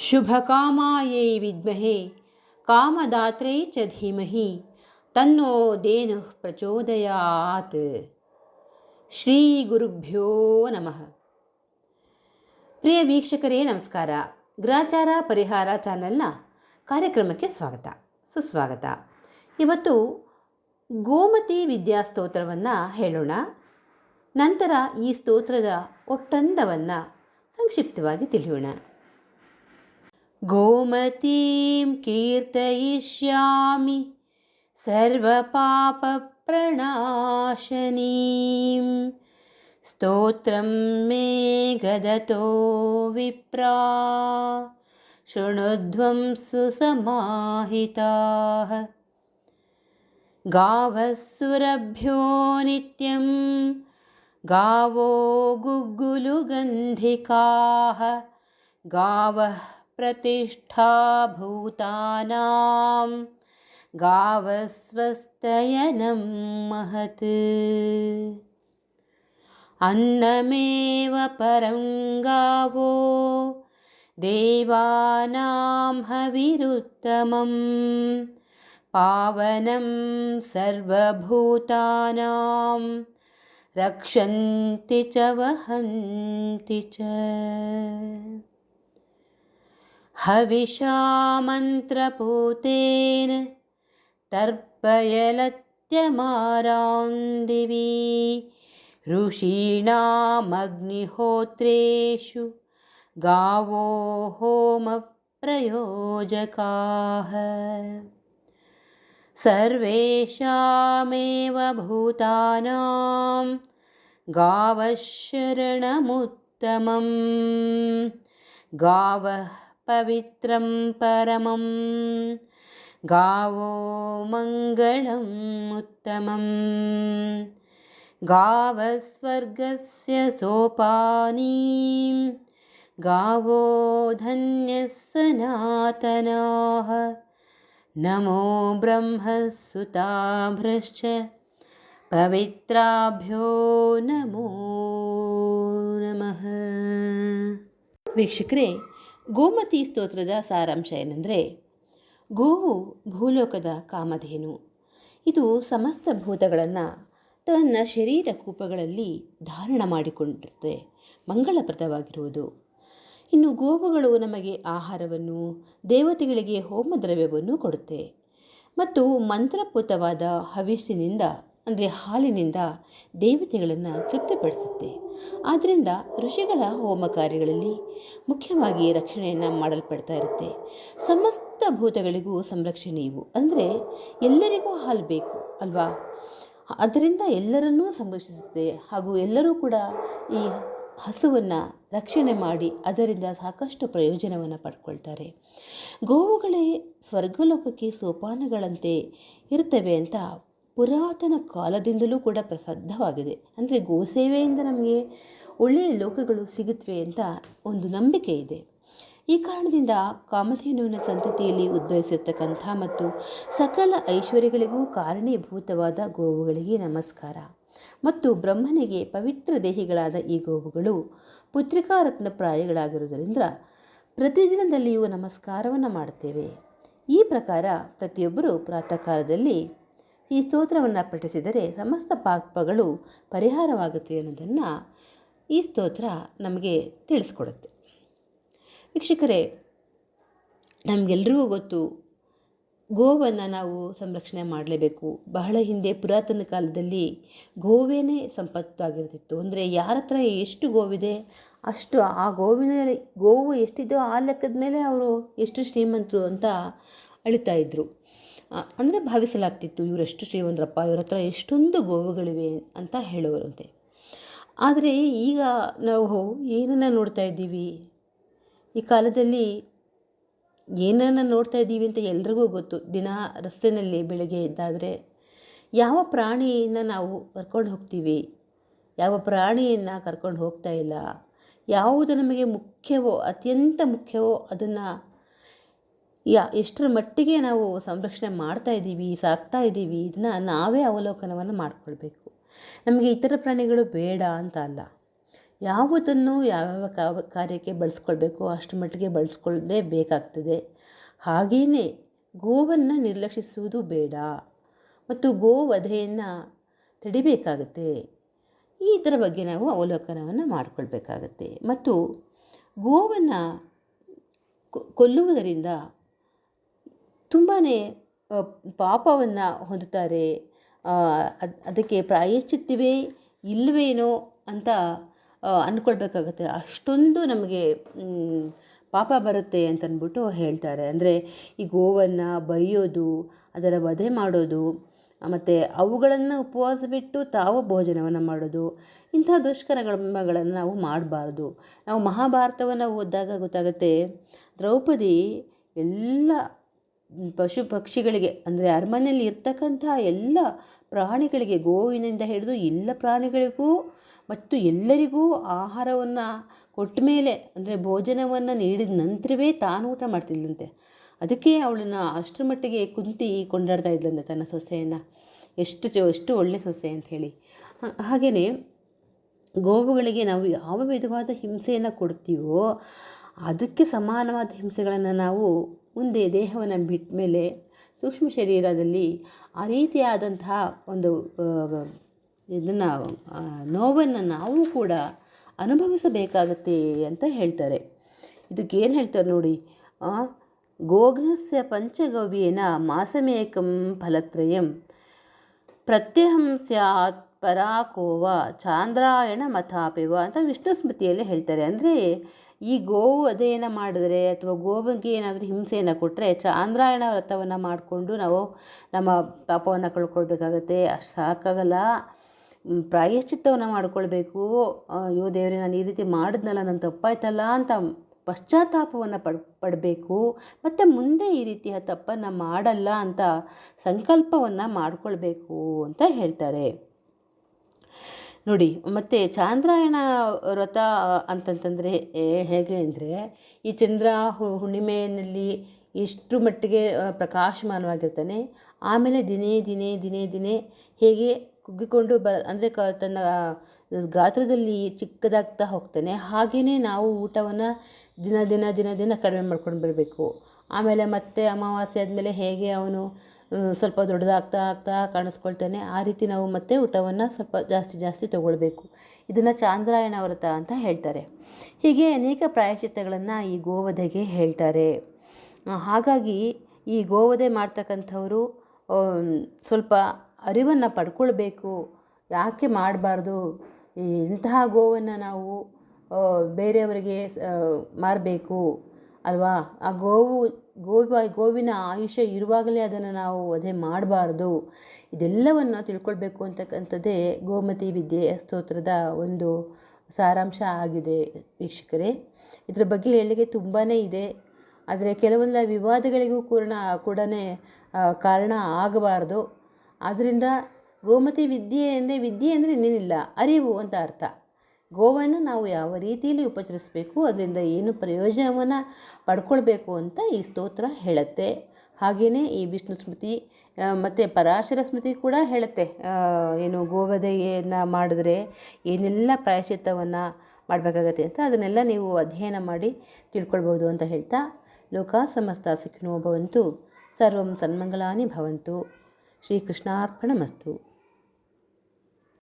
ಶುಭಕಾಮಾಯೈ ವಿದ್ಮಹೆ, ಕಾಮದಾತ್ರೇ ಚ ಧೀಮಹಿ, ತನ್ನೋ ದೇನು ಪ್ರಚೋದಯಾತ್. ಶ್ರೀ ಗುರುಭ್ಯೋ ನಮಃ. ಪ್ರಿಯ ವೀಕ್ಷಕರೇ, ನಮಸ್ಕಾರ. ಗ್ರಾಚಾರ ಪರಿಹಾರ ಚಾನೆಲ್ನ ಕಾರ್ಯಕ್ರಮಕ್ಕೆ ಸ್ವಾಗತ. ಸುಸ್ವಾಗತ. ಇವತ್ತು ಗೋಮತಿ ವಿದ್ಯಾಸ್ತೋತ್ರವನ್ನು ಹೇಳೋಣ. ನಂತರ ಈ ಸ್ತೋತ್ರದ ಒಟ್ಟಂದವನ್ನು ಸಂಕ್ಷಿಪ್ತವಾಗಿ ತಿಳಿಯೋಣ. गोमतीं कीर्तयिष्यामि सर्वपापप्रणाशनीं स्तोत्रं मे गदतो विप्रा शृणुध्वं सुसमाहिताः। गावः सुरभ्यो नित्यं गावो गुग्गुलुगन्धिकाः गावः प्रतिष्ठाभूतानां गावः स्वस्तयनं महत्। अन्नमेव परं गावो देवानां हविरुत्तमम् पावनं सर्वभूतानां रक्षन्ति च वहन्ति च हविषामन्त्रपूतेन तर्पयलत्यमारां दिवि ऋषीणामग्निहोत्रेषु गावो होमप्रयोजकाः। सर्वेषामेव भूतानां गावः शरणमुत्तमं गावः पवित्रं परमं गावो मङ्गलम् उत्तमं गावः स्वर्गस्य सोपानीं गावो धन्यः सनातनाः नमो ब्रह्मसुताभ्रश्च ಪವಿತ್ರಾಭ್ಯೋ ನಮೋ ನಮಃ ವೀಕ್ಷಕರೇ ಗೋಮತಿ ಸ್ತೋತ್ರದ ಸಾರಾಂಶ ಏನೆಂದರೆ, ಗೋವು ಭೂಲೋಕದ ಕಾಮಧೇನು. ಇದು ಸಮಸ್ತ ಭೂತಗಳನ್ನು ತನ್ನ ಶರೀರ ಕೂಪಗಳಲ್ಲಿ ಧಾರಣ ಮಾಡಿಕೊಂಡಿರುತ್ತೆ, ಮಂಗಳಪ್ರದವಾಗಿರುವುದು. ಇನ್ನು ಗೋವುಗಳು ನಮಗೆ ಆಹಾರವನ್ನು, ದೇವತೆಗಳಿಗೆ ಹೋಮ ದ್ರವ್ಯವನ್ನು ಕೊಡುತ್ತೆ. ಮತ್ತು ಮಂತ್ರಪೂತವಾದ ಹವಿಸ್ಸಿನಿಂದ ಅಂದರೆ ಹಾಲಿನಿಂದ ದೇವತೆಗಳನ್ನು ತೃಪ್ತಿಪಡಿಸುತ್ತೆ. ಆದ್ದರಿಂದ ಋಷಿಗಳ ಹೋಮ ಕಾರ್ಯಗಳಲ್ಲಿ ಮುಖ್ಯವಾಗಿ ರಕ್ಷಣೆಯನ್ನು ಮಾಡಲ್ಪಡ್ತಾ ಇರುತ್ತೆ. ಸಮಸ್ತ ಭೂತಗಳಿಗೂ ಸಂರಕ್ಷಣೆ ಇವು. ಅಂದರೆ ಎಲ್ಲರಿಗೂ ಹಾಲು ಬೇಕು, ಅಲ್ವಾ? ಅದರಿಂದ ಎಲ್ಲರನ್ನೂ ಸಂರಕ್ಷಿಸುತ್ತೆ. ಹಾಗೂ ಎಲ್ಲರೂ ಕೂಡ ಈ ಹಸುವನ್ನು ರಕ್ಷಣೆ ಮಾಡಿ ಅದರಿಂದ ಸಾಕಷ್ಟು ಪ್ರಯೋಜನವನ್ನು ಪಡ್ಕೊಳ್ತಾರೆ. ಗೋವುಗಳೇ ಸ್ವರ್ಗಲೋಕಕ್ಕೆ ಸೋಪಾನಗಳಂತೆ ಇರ್ತವೆ ಅಂತ ಪುರಾತನ ಕಾಲದಿಂದಲೂ ಕೂಡ ಪ್ರಸಿದ್ಧವಾಗಿದೆ. ಅಂದರೆ ಗೋಸೇವೆಯಿಂದ ನಮಗೆ ಒಳ್ಳೆಯ ಲೋಕಗಳು ಸಿಗುತ್ತವೆ ಅಂತ ಒಂದು ನಂಬಿಕೆ ಇದೆ. ಈ ಕಾರಣದಿಂದ ಕಾಮಧೇನುವಿನ ಸಂತತಿಯಲ್ಲಿ ಉದ್ಭವಿಸಿರ್ತಕ್ಕಂಥ ಮತ್ತು ಸಕಲ ಐಶ್ವರ್ಯಗಳಿಗೂ ಕಾರಣೀಭೂತವಾದ ಗೋವುಗಳಿಗೆ ನಮಸ್ಕಾರ. ಮತ್ತು ಬ್ರಹ್ಮನಿಗೆ ಪವಿತ್ರ ದೇಹಿಗಳಾದ ಈ ಗೋವುಗಳು ಪುತ್ರಿಕಾರತ್ನ ಪ್ರಾಯಗಳಾಗಿರುವುದರಿಂದ ಪ್ರತಿದಿನದಲ್ಲಿಯೂ ನಮಸ್ಕಾರವನ್ನು ಮಾಡುತ್ತೇವೆ ಈ ಪ್ರಕಾರ ಪ್ರತಿಯೊಬ್ಬರೂ ಪ್ರಾತಃ ಕಾಲದಲ್ಲಿ ಈ ಸ್ತೋತ್ರವನ್ನು ಪಠಿಸಿದರೆ ಸಮಸ್ತ ಪಾಪಗಳು ಪರಿಹಾರವಾಗುತ್ತವೆ ಅನ್ನೋದನ್ನು ಈ ಸ್ತೋತ್ರ ನಮಗೆ ತಿಳಿಸ್ಕೊಡುತ್ತೆ. ವೀಕ್ಷಕರೇ, ನಮಗೆಲ್ರಿಗೂ ಗೊತ್ತು, ಗೋವನ್ನು ನಾವು ಸಂರಕ್ಷಣೆ ಮಾಡಲೇಬೇಕು. ಬಹಳ ಹಿಂದೆ ಪುರಾತನ ಕಾಲದಲ್ಲಿ ಗೋವೇನೇ ಸಂಪತ್ತಾಗಿರ್ತಿತ್ತು. ಅಂದರೆ ಯಾರ ಹತ್ರ ಎಷ್ಟು ಗೋವಿದೆ, ಅಷ್ಟು ಆ ಗೋವಿನ ಗೋವು ಎಷ್ಟಿದೆಯೋ ಆ ಲೆಕ್ಕದ ಮೇಲೆ ಅವರು ಎಷ್ಟು ಶ್ರೀಮಂತರು ಅಂತ ಅಳಿತಾ ಇದ್ದರು ಅಂದರೆ ಭಾವಿಸಲಾಗ್ತಿತ್ತು, ಇವರೆಷ್ಟು ಶ್ರೀಮಂತರಪ್ಪ ಇವ್ರ ಹತ್ರ ಎಷ್ಟೊಂದು ಗೋವುಗಳಿವೆ ಅಂತ ಹೇಳುವರಂತೆ. ಆದರೆ ಈಗ ನಾವು ಏನನ್ನು ನೋಡ್ತಾ ಇದ್ದೀವಿ? ಈ ಕಾಲದಲ್ಲಿ ಏನನ್ನು ನೋಡ್ತಾ ಇದ್ದೀವಿ ಅಂತ ಎಲ್ರಿಗೂ ಗೊತ್ತು. ದಿನ ರಸ್ತೆಯಲ್ಲಿ ಬೆಳಗ್ಗೆ ಎದ್ದಾದರೆ ಯಾವ ಪ್ರಾಣಿಯನ್ನು ನಾವು ಕರ್ಕೊಂಡು ಹೋಗ್ತೀವಿ? ಯಾವ ಪ್ರಾಣಿಯನ್ನು ಕರ್ಕೊಂಡು ಹೋಗ್ತಾ ಇಲ್ಲ? ಯಾವುದು ನಮಗೆ ಮುಖ್ಯವೋ, ಅತ್ಯಂತ ಮುಖ್ಯವೋ ಅದನ್ನು ಯಾ, ಎಷ್ಟರ ಮಟ್ಟಿಗೆ ನಾವು ಸಂರಕ್ಷಣೆ ಮಾಡ್ತಾ ಇದ್ದೀವಿ, ಸಾಕ್ತಾ ಇದ್ದೀವಿ, ಇದನ್ನ ನಾವೇ ಅವಲೋಕನವನ್ನು ಮಾಡಿಕೊಳ್ಬೇಕು. ನಮಗೆ ಇತರ ಪ್ರಾಣಿಗಳು ಬೇಡ ಅಂತ ಅಲ್ಲ. ಯಾವುದನ್ನು ಯಾವ್ಯಾವ ಕಾರ್ಯಕ್ಕೆ ಬಳಸ್ಕೊಳ್ಬೇಕು, ಅಷ್ಟು ಮಟ್ಟಿಗೆ ಬಳಸ್ಕೊಳ್ಳದೇ ಬೇಕಾಗ್ತದೆ. ಹಾಗೆಯೇ ಗೋವನ್ನು ನಿರ್ಲಕ್ಷಿಸುವುದು ಬೇಡ. ಮತ್ತು ಗೋವಧೆಯನ್ನು ತಡಿಬೇಕಾಗುತ್ತೆ. ಈ ಥರ ಬಗ್ಗೆ ನಾವು ಅವಲೋಕನವನ್ನು ಮಾಡಿಕೊಳ್ಬೇಕಾಗತ್ತೆ. ಮತ್ತು ಗೋವನ್ನು ಕೊಲ್ಲುವುದರಿಂದ ತುಂಬಾ ಪಾಪವನ್ನು ಹೊಂದುತ್ತಾರೆ. ಅದು, ಅದಕ್ಕೆ ಪ್ರಾಯಶ್ಚಿತ್ತವೇ ಇಲ್ಲವೇನೋ ಅಂತ ಅಂದ್ಕೊಳ್ಬೇಕಾಗುತ್ತೆ ಅಷ್ಟೊಂದು ನಮಗೆ ಪಾಪ ಬರುತ್ತೆ ಅಂತಂದ್ಬಿಟ್ಟು ಹೇಳ್ತಾರೆ. ಅಂದರೆ ಈ ಗೋವನ್ನು ಬೈಯೋದು ಅದರ ವಧೆ ಮಾಡೋದು, ಮತ್ತು ಅವುಗಳನ್ನು ಉಪವಾಸ ಬಿಟ್ಟು ತಾವು ಭೋಜನವನ್ನು ಮಾಡೋದು, ಇಂಥ ದುಷ್ಕರ್ಮಗಳನ್ನು ನಾವು ಮಾಡಬಾರ್ದು. ನಾವು ಮಹಾಭಾರತವನ್ನು ಓದಿದಾಗ ಗೊತ್ತಾಗುತ್ತೆ, ದ್ರೌಪದಿ ಎಲ್ಲ ಪಶು ಪಕ್ಷಿಗಳಿಗೆ, ಅಂದರೆ ಅರಮನೆಯಲ್ಲಿ ಇರ್ತಕ್ಕಂಥ ಎಲ್ಲ ಪ್ರಾಣಿಗಳಿಗೆ, ಗೋವಿನಿಂದ ಹಿಡಿದು ಎಲ್ಲ ಪ್ರಾಣಿಗಳಿಗೂ ಮತ್ತು ಎಲ್ಲರಿಗೂ ಆಹಾರವನ್ನು ಕೊಟ್ಟ ಮೇಲೆ, ಅಂದರೆ ಭೋಜನವನ್ನು ನೀಡಿದ ನಂತರವೇ ತಾನು ಊಟ ಮಾಡ್ತಿದ್ಲಂತೆ. ಅದಕ್ಕೆ ಅವಳನ್ನು ಅಷ್ಟರ ಮಟ್ಟಿಗೆ ಕುಂತಿ ಕೊಂಡಾಡ್ತಾ ಇದ್ಲಂತೆ ತನ್ನ ಸೊಸೆಯನ್ನು. ಎಷ್ಟು ಎಷ್ಟು ಒಳ್ಳೆ ಸೊಸೆ ಅಂತ ಹೇಳಿ. ಹಾಗೆಯೇ ಗೋವುಗಳಿಗೆ ನಾವು ಯಾವ ವಿಧವಾದ ಹಿಂಸೆಯನ್ನು ಕೊಡ್ತೀವೋ, ಅದಕ್ಕೆ ಸಮಾನವಾದ ಹಿಂಸೆಗಳನ್ನು ನಾವು ಮುಂದೆ ದೇಹವನ್ನು ಬಿಟ್ಟ ಮೇಲೆ ಸೂಕ್ಷ್ಮ ಶರೀರದಲ್ಲಿ ಆ ರೀತಿಯಾದಂತಹ ಒಂದು ಇದನ್ನು ನೋವನ್ನು ನಾವು ಕೂಡ ಅನುಭವಿಸಬೇಕಾಗತ್ತೆ ಅಂತ ಹೇಳ್ತಾರೆ. ಇದಕ್ಕೇನು ಹೇಳ್ತಾರೆ ನೋಡಿ ಗೋಘ್ನಸ್ಯ ಪಂಚಗವ್ಯೇನ ಮಾಸಮೇಕಂ ಫಲತ್ರಯಂ ಪ್ರತ್ಯಹಂ ಸ್ಯಾತ್ ಪರಾಕೋವ ಚಾಂದ್ರಾಯಣ ಮಥಾಪಿವ ಅಂತ ವಿಷ್ಣು ಸ್ಮೃತಿಯಲ್ಲಿ ಹೇಳ್ತಾರೆ. ಅಂದರೆ ಈ ಗೋವು ಅದೇನ ಮಾಡಿದ್ರೆ ಅಥವಾ ಗೋವಿಗೆ ಏನಾದರೂ ಹಿಂಸೆಯನ್ನು ಕೊಟ್ಟರೆ ಚಾಂದ್ರಾಯಣ ವ್ರತವನ್ನು ಮಾಡಿಕೊಂಡು ನಾವು ನಮ್ಮ ಪಾಪವನ್ನು ಕಳ್ಕೊಳ್ಬೇಕಾಗತ್ತೆ. ಅಷ್ಟು ಸಾಕಾಗಲ್ಲ. ಪ್ರಾಯಶ್ಚಿತ್ತವನ್ನು ಮಾಡಿಕೊಳ್ಬೇಕು. ಅಯ್ಯೋ ದೇವರೇ, ನಾನು ಈ ರೀತಿ ಮಾಡಿದ್ನಲ್ಲ ನನ್ನ ತಪ್ಪಾಯ್ತಲ್ಲ ಅಂತ ಪಶ್ಚಾತ್ತಾಪವನ್ನು ಪಡ್, ಪಡಬೇಕು. ಮತ್ತು ಮುಂದೆ ಈ ರೀತಿಯ ತಪ್ಪನ್ನು ಮಾಡಲ್ಲ ಅಂತ ಸಂಕಲ್ಪವನ್ನು ಮಾಡಿಕೊಳ್ಬೇಕು ಅಂತ ಹೇಳ್ತಾರೆ. ನೋಡಿ, ಮತ್ತು ಚಾಂದ್ರಾಯಣ ವ್ರತ ಅಂತಂತಂದರೆ ಹೇಗೆ ಅಂದರೆ, ಈ ಚಂದ್ರ ಹುಣ್ಣಿಮೆಯಲ್ಲಿ ಎಷ್ಟು ಮಟ್ಟಿಗೆ ಪ್ರಕಾಶಮಾನವಾಗಿರ್ತಾನೆ, ಆಮೇಲೆ ದಿನೇ ದಿನೇ ದಿನೇ ದಿನೇ ಹೇಗೆ ಕುಗ್ಗಿಕೊಂಡು ಬ, ಅಂದರೆ ತನ್ನ, ಗಾತ್ರದಲ್ಲಿ ಚಿಕ್ಕದಾಗ್ತಾ ಹೋಗ್ತಾನೆ. ಹಾಗೆಯೇ ನಾವು ಊಟವನ್ನು ದಿನ ದಿನ ದಿನ ದಿನ ಕಡಿಮೆ ಮಾಡ್ಕೊಂಡು ಬರಬೇಕು. ಆಮೇಲೆ ಮತ್ತೆ ಅಮಾವಾಸ್ಯೆ ಆದಮೇಲೆ ಹೇಗೆ ಅವನು ಸ್ವಲ್ಪ ದೊಡ್ಡದಾಗ್ತಾ, ಆಗ್ತಾ ಕಾಣಿಸ್ಕೊಳ್ತಾನೆ, ಆ ರೀತಿ ನಾವು ಮತ್ತೆ ಊಟವನ್ನು ಸ್ವಲ್ಪ ಜಾಸ್ತಿ ಜಾಸ್ತಿ ತಗೊಳ್ಬೇಕು. ಇದನ್ನು ಚಾಂದ್ರಾಯಣ ವ್ರತ ಅಂತ ಹೇಳ್ತಾರೆ. ಹೀಗೆ ಅನೇಕ ಪ್ರಾಯಶ್ಚಿತ್ತಗಳನ್ನು ಈ ಗೋವಧೆಗೆ ಹೇಳ್ತಾರೆ. ಹಾಗಾಗಿ ಈ ಗೋವಧೆ ಮಾಡ್ತಕ್ಕಂಥವರು ಸ್ವಲ್ಪ ಅರಿವನ್ನು ಪಡ್ಕೊಳ್ಬೇಕು. ಯಾಕೆ ಮಾಡಬಾರ್ದು? ಇಂತಹ ಗೋವನ್ನು ನಾವು ಬೇರೆಯವರಿಗೆ ಮಾರಬೇಕು ಅಲ್ವಾ? ಆ ಗೋವು ಗೋವ ಗೋವಿನ ಆಯುಷ್ಯ ಇರುವಾಗಲೇ ಅದನ್ನು ನಾವು ವಧೆ ಮಾಡಬಾರ್ದು. ಇದೆಲ್ಲವನ್ನು ತಿಳ್ಕೊಳ್ಬೇಕು ಅಂತಕ್ಕಂಥದ್ದೇ ಗೋಮತಿ ವಿದ್ಯೆ ಸ್ತೋತ್ರದ ಒಂದು ಸಾರಾಂಶ ಆಗಿದೆ ವೀಕ್ಷಕರೇ. ಇದರ ಬಗ್ಗೆ ಹೇಳಲಿಕ್ಕೆ ತುಂಬಾ ಇದೆ. ಆದರೆ ಕೆಲವೊಂದು ವಿವಾದಗಳಿಗೂ ಕೂಡ ಕೂಡ ಕಾರಣ ಆಗಬಾರ್ದು. ಆದ್ದರಿಂದ ಗೋಮತಿ ವಿದ್ಯೆ ಅಂದರೆ ವಿದ್ಯೆ ಅಂದರೆ ಇನ್ನೇನಿಲ್ಲ ಅರಿವು ಅಂತ ಅರ್ಥ. ಗೋವನ್ನು ನಾವು ಯಾವ ರೀತಿಯಲ್ಲಿ ಉಪಚರಿಸಬೇಕು, ಅದರಿಂದ ಏನು ಪ್ರಯೋಜನವನ್ನು ಪಡ್ಕೊಳ್ಬೇಕು ಅಂತ ಈ ಸ್ತೋತ್ರ ಹೇಳುತ್ತೆ. ಹಾಗೆಯೇ ಈ ವಿಷ್ಣು ಸ್ಮೃತಿ ಮತ್ತು ಪರಾಶರ ಸ್ಮೃತಿ ಕೂಡ ಹೇಳುತ್ತೆ. ಏನು ಗೋವಧೆಯನ್ನು ಮಾಡಿದ್ರೆ ಏನೆಲ್ಲ ಪ್ರಾಯಶ್ಚಿತ್ತವನ್ನು ಮಾಡಬೇಕಾಗತ್ತೆ ಅಂತ ಅದನ್ನೆಲ್ಲ ನೀವು ಅಧ್ಯಯನ ಮಾಡಿ ತಿಳ್ಕೊಳ್ಬೋದು ಅಂತ ಹೇಳ್ತಾ ಲೋಕ ಸಮಸ್ತ ಸುಖಿನೋ ಭವಂತು, ಸರ್ವಂ ಸನ್ಮಂಗಲಾನಿ ಭವಂತು, ಶ್ರೀಕೃಷ್ಣಾರ್ಪಣಮಸ್ತು.